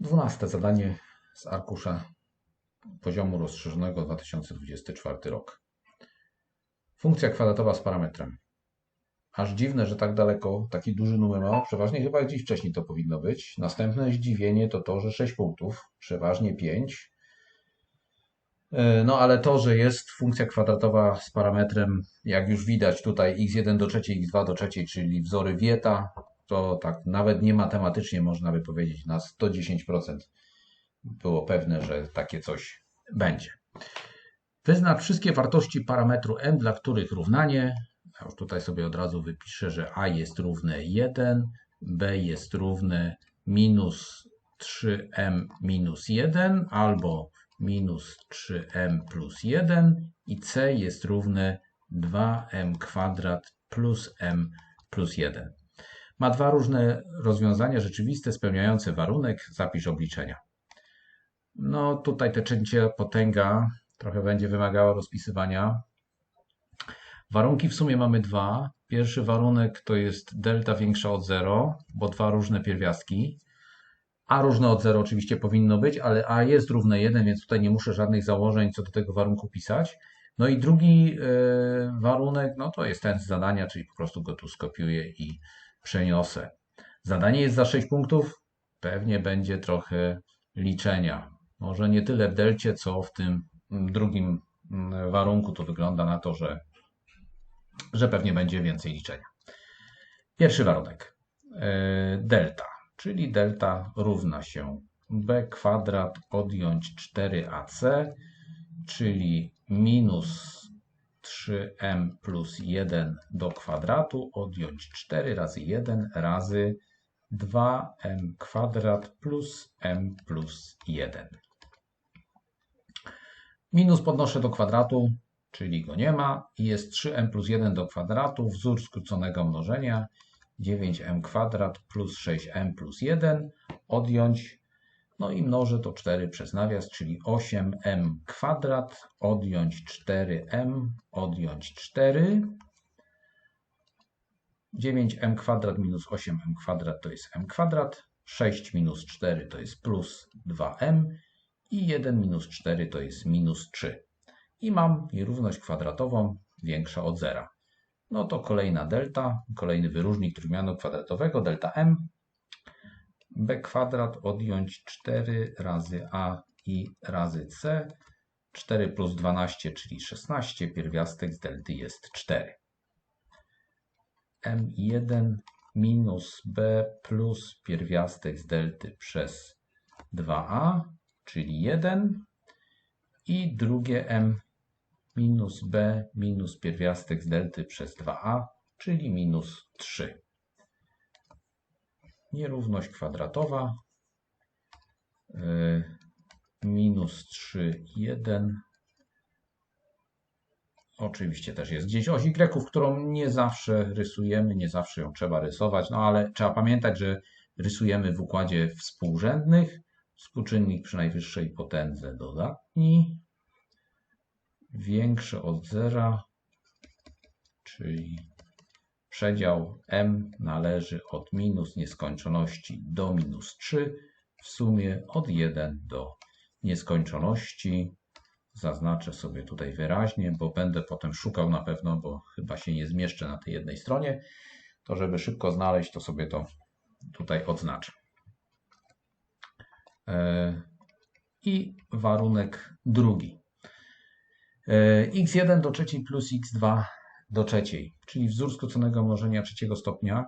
Dwunaste zadanie z arkusza poziomu rozszerzonego 2024 rok. Funkcja kwadratowa z parametrem. Aż dziwne, że tak daleko taki duży numer ma. Przeważnie chyba gdzieś wcześniej to powinno być. Następne zdziwienie to to, że 6 punktów, przeważnie 5. No ale to, że jest funkcja kwadratowa z parametrem, jak już widać tutaj x1 do trzeciej, x2 do trzeciej, czyli wzory Wieta, to tak nawet nie matematycznie można by powiedzieć na 110% było pewne, że takie coś będzie. Wyznacz wszystkie wartości parametru m, dla których równanie, ja już tutaj sobie od razu wypiszę, że a jest równe 1, b jest równe minus 3m minus 1 albo minus 3m plus 1 i c jest równe 2m kwadrat plus m plus 1. Ma dwa różne rozwiązania rzeczywiste spełniające warunek. Zapisz obliczenia. No tutaj te cięcie potęga trochę będzie wymagało rozpisywania. Warunki w sumie mamy dwa. Pierwszy warunek to jest delta większa od 0, bo dwa różne pierwiastki. A różne od 0 oczywiście powinno być, ale A jest równe 1, więc tutaj nie muszę żadnych założeń co do tego warunku pisać. No i drugi yy, warunek, no to jest ten z zadania, czyli po prostu go tu skopiuję i przeniosę. Zadanie jest za 6 punktów, pewnie będzie trochę liczenia. Może nie tyle w delcie, co w tym drugim mm, warunku to wygląda na to, że, że pewnie będzie więcej liczenia. Pierwszy warunek. E, delta, czyli delta równa się b kwadrat odjąć 4ac, czyli minus 3m plus 1 do kwadratu odjąć 4 razy 1 razy 2m kwadrat plus m plus 1. Minus podnoszę do kwadratu, czyli go nie ma jest 3m plus 1 do kwadratu, wzór skróconego mnożenia 9m kwadrat plus 6m plus 1 odjąć no i mnożę to 4 przez nawias, czyli 8m kwadrat, odjąć 4m, odjąć 4. 9m kwadrat minus 8m kwadrat to jest m kwadrat. 6 minus 4 to jest plus 2m. I 1 minus 4 to jest minus 3. I mam nierówność kwadratową większa od zera. No to kolejna delta, kolejny wyróżnik trójmianu kwadratowego, delta m b kwadrat odjąć 4 razy a i razy c. 4 plus 12, czyli 16, pierwiastek z delty jest 4. m1 minus b plus pierwiastek z delty przez 2a, czyli 1 i drugie m minus b minus pierwiastek z delty przez 2a, czyli minus 3 nierówność kwadratowa y, minus 3, 1. Oczywiście też jest gdzieś oś Y, którą nie zawsze rysujemy, nie zawsze ją trzeba rysować, no ale trzeba pamiętać, że rysujemy w układzie współrzędnych. Współczynnik przy najwyższej potędze dodatni większy od zera, czyli Przedział m należy od minus nieskończoności do minus 3, w sumie od 1 do nieskończoności. Zaznaczę sobie tutaj wyraźnie, bo będę potem szukał na pewno, bo chyba się nie zmieszczę na tej jednej stronie. To żeby szybko znaleźć, to sobie to tutaj odznaczę. E, I warunek drugi. E, x1 do trzeciej plus x2 do trzeciej, czyli wzór skróconego mnożenia trzeciego stopnia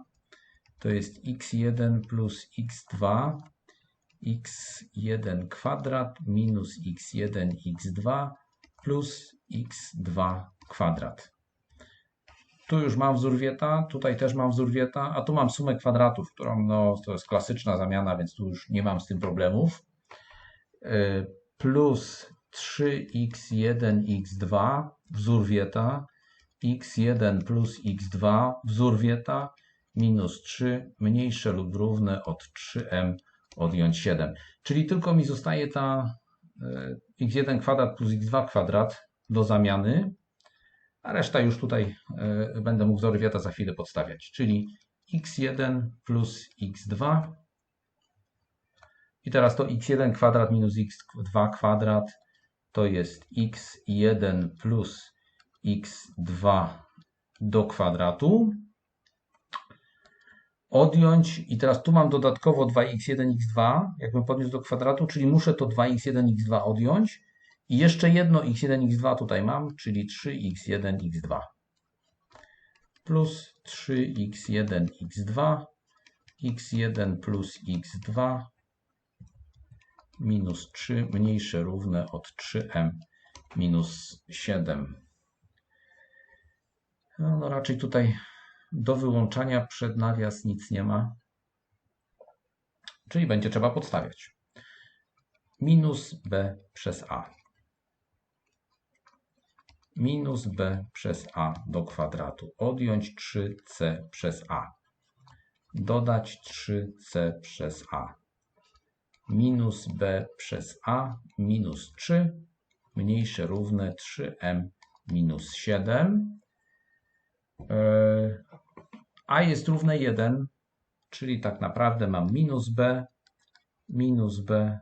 to jest x1 plus x2 x1 kwadrat minus x1 x2 plus x2 kwadrat. Tu już mam wzór Wieta, tutaj też mam wzór Wieta, a tu mam sumę kwadratów, którą no, to jest klasyczna zamiana, więc tu już nie mam z tym problemów. Y, plus 3x1 x2 wzór Wieta x1 plus x2 wzór Wieta minus 3 mniejsze lub równe od 3m odjąć 7. Czyli tylko mi zostaje ta e, x1 kwadrat plus x2 kwadrat do zamiany, a reszta już tutaj e, będę mógł wzory Wieta za chwilę podstawiać. Czyli x1 plus x2 I teraz to x1 kwadrat minus x2 kwadrat to jest x1 plus x2 do kwadratu. Odjąć i teraz tu mam dodatkowo 2x1, x2, jakbym podniósł do kwadratu, czyli muszę to 2x1, x2 odjąć. I jeszcze jedno x1, x2 tutaj mam, czyli 3x1, x2 plus 3x1, x2, x1 plus x2 minus 3 mniejsze równe od 3m minus 7. No, no raczej tutaj do wyłączania przed nawias nic nie ma. Czyli będzie trzeba podstawiać. Minus b przez a. Minus b przez a do kwadratu. Odjąć 3c przez a. Dodać 3c przez a. Minus b przez a minus 3 mniejsze równe 3m minus 7 a jest równe 1, czyli tak naprawdę mam minus b, minus b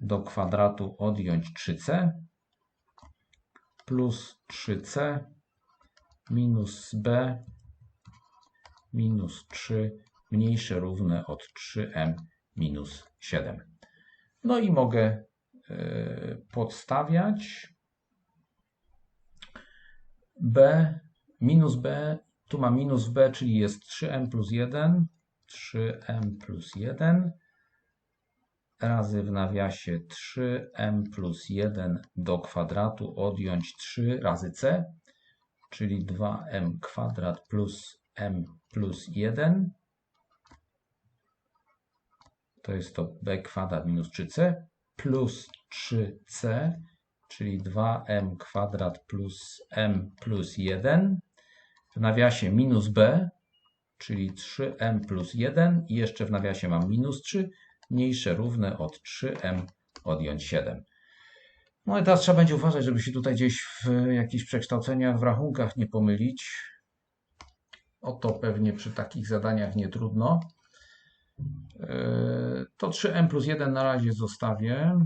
do kwadratu odjąć 3c plus 3c minus b minus 3 mniejsze równe od 3m minus 7. No i mogę y, podstawiać b minus b, tu mam minus b, czyli jest 3m plus 1, 3m plus 1 razy w nawiasie 3m plus 1 do kwadratu odjąć 3 razy c, czyli 2m kwadrat plus m plus 1. To jest to b kwadrat minus 3c plus 3c, czyli 2m kwadrat plus m plus 1 w nawiasie minus b, czyli 3m plus 1 i jeszcze w nawiasie mam minus 3, mniejsze równe od 3m odjąć 7. No i teraz trzeba będzie uważać, żeby się tutaj gdzieś w jakichś przekształceniach w rachunkach nie pomylić. O to pewnie przy takich zadaniach nie trudno. Yy, to 3m plus 1 na razie zostawię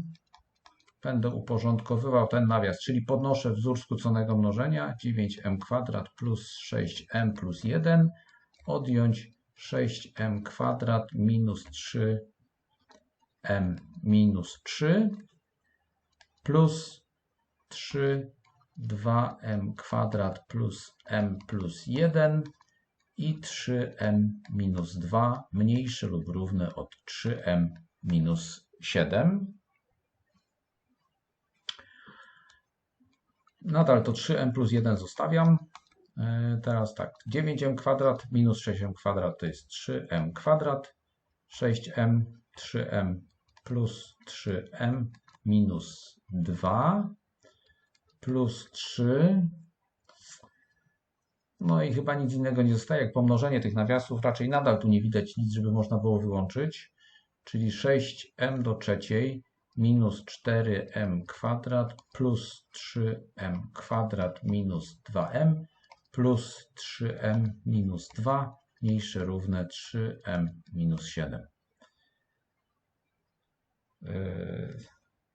będę uporządkowywał ten nawias, czyli podnoszę wzór skróconego mnożenia 9m kwadrat plus 6m plus 1 odjąć 6m kwadrat minus 3m minus 3 plus 3 2m kwadrat plus m plus 1 i 3m minus 2 mniejsze lub równe od 3m minus 7. Nadal to 3m plus 1 zostawiam. E, teraz tak, 9m kwadrat minus 6m kwadrat to jest 3m kwadrat. 6m, 3m plus 3m minus 2 plus 3. No i chyba nic innego nie zostaje jak pomnożenie tych nawiasów. Raczej nadal tu nie widać nic, żeby można było wyłączyć. Czyli 6m do trzeciej minus 4m kwadrat plus 3m kwadrat minus 2m plus 3m minus 2 mniejsze równe 3m minus 7. Yy,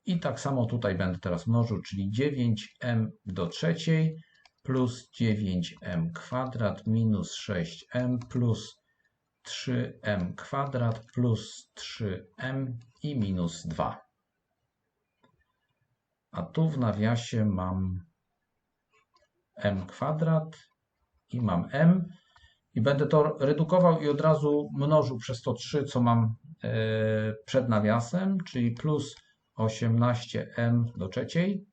I tak samo tutaj będę teraz mnożył, czyli 9m do trzeciej plus 9m kwadrat minus 6m plus 3m kwadrat plus 3m i minus 2. A tu w nawiasie mam m kwadrat i mam m i będę to redukował i od razu mnożył przez to 3, co mam e, przed nawiasem, czyli plus 18m do trzeciej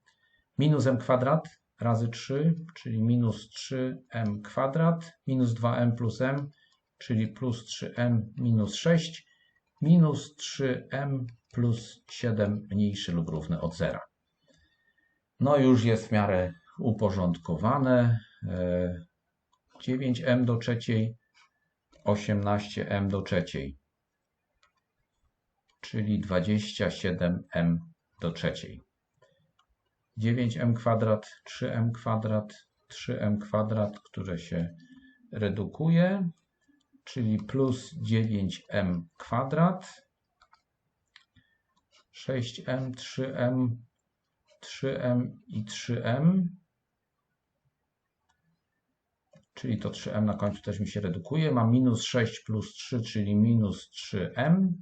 minus m kwadrat razy 3, czyli minus 3m kwadrat, minus 2m plus m, czyli plus 3m minus 6, minus 3m plus 7 mniejszy lub równy od zera. No już jest w miarę uporządkowane. 9m e, do trzeciej, 18m do trzeciej, czyli 27m do trzeciej. 9m kwadrat, 3m kwadrat, 3m kwadrat, które się redukuje, czyli plus 9m kwadrat 6m, 3m, 3m i 3m. Czyli to 3m na końcu też mi się redukuje. Mam minus 6 plus 3, czyli minus 3m.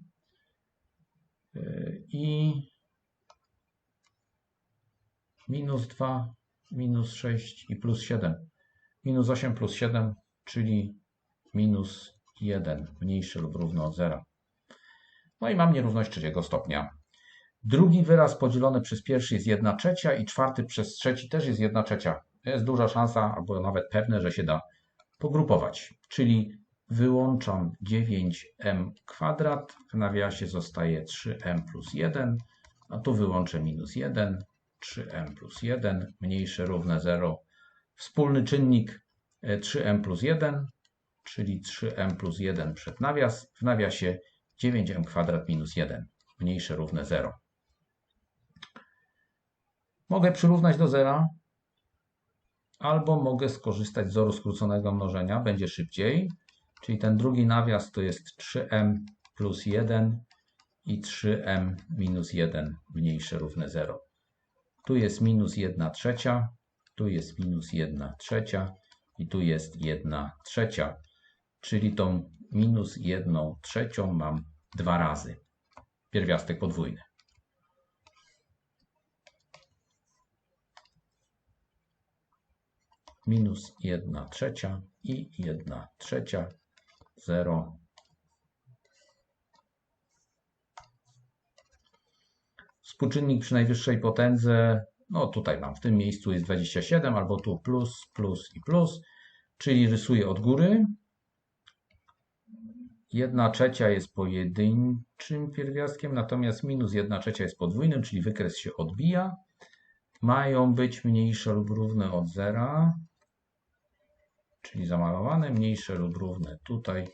Yy, I minus 2, minus 6 i plus 7. Minus 8 plus 7, czyli minus 1, mniejszy lub równy od 0. No i mam nierówność trzeciego stopnia. Drugi wyraz podzielony przez pierwszy jest 1 trzecia i czwarty przez trzeci też jest 1 trzecia. Jest duża szansa, albo nawet pewne, że się da pogrupować. Czyli wyłączam 9m kwadrat, w nawiasie zostaje 3m plus 1, a tu wyłączę minus 1, 3m plus 1, mniejsze równe 0. Wspólny czynnik 3m plus 1, czyli 3m plus 1 przed nawias, w nawiasie 9m kwadrat minus 1, mniejsze równe 0. Mogę przyrównać do zera, albo mogę skorzystać z wzoru skróconego mnożenia, będzie szybciej. Czyli ten drugi nawias to jest 3m plus 1 i 3m minus 1 mniejsze równe 0. Tu jest minus 1 trzecia, tu jest minus 1 trzecia i tu jest 1 trzecia. Czyli tą minus 1 trzecią mam dwa razy. Pierwiastek podwójny. Minus 1 trzecia i 1 trzecia, 0. Współczynnik przy najwyższej potędze, no tutaj mam, w tym miejscu jest 27, albo tu plus, plus i plus, czyli rysuję od góry. 1 trzecia jest pojedynczym pierwiastkiem, natomiast minus 1 trzecia jest podwójnym, czyli wykres się odbija. Mają być mniejsze lub równe od zera czyli zamalowane mniejsze lub równe tutaj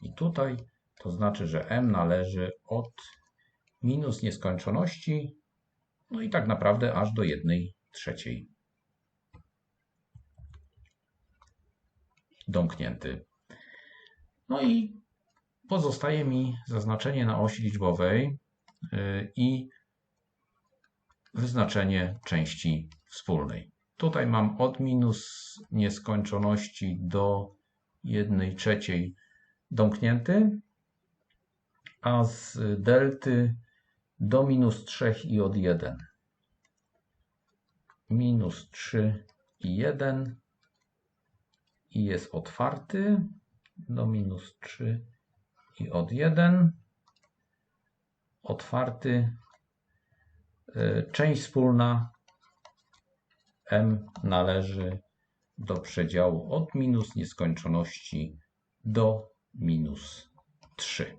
i tutaj, to znaczy, że m należy od minus nieskończoności, no i tak naprawdę aż do 1 trzeciej. Domknięty. No i pozostaje mi zaznaczenie na osi liczbowej y, i wyznaczenie części wspólnej. Tutaj mam od minus nieskończoności do 1 trzeciej domknięty, a z delty do minus 3 i od 1. Minus 3 i 1 i jest otwarty do minus 3 i od 1. Otwarty. E, część wspólna m należy do przedziału od minus nieskończoności do minus 3.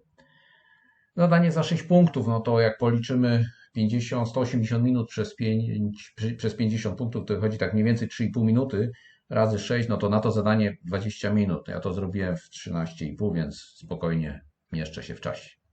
Zadanie za 6 punktów, no to jak policzymy 50, 180 minut przez, 5, przez 50 punktów, to wychodzi tak mniej więcej 3,5 minuty razy 6, no to na to zadanie 20 minut. Ja to zrobiłem w 13,5, więc spokojnie mieszczę się w czasie.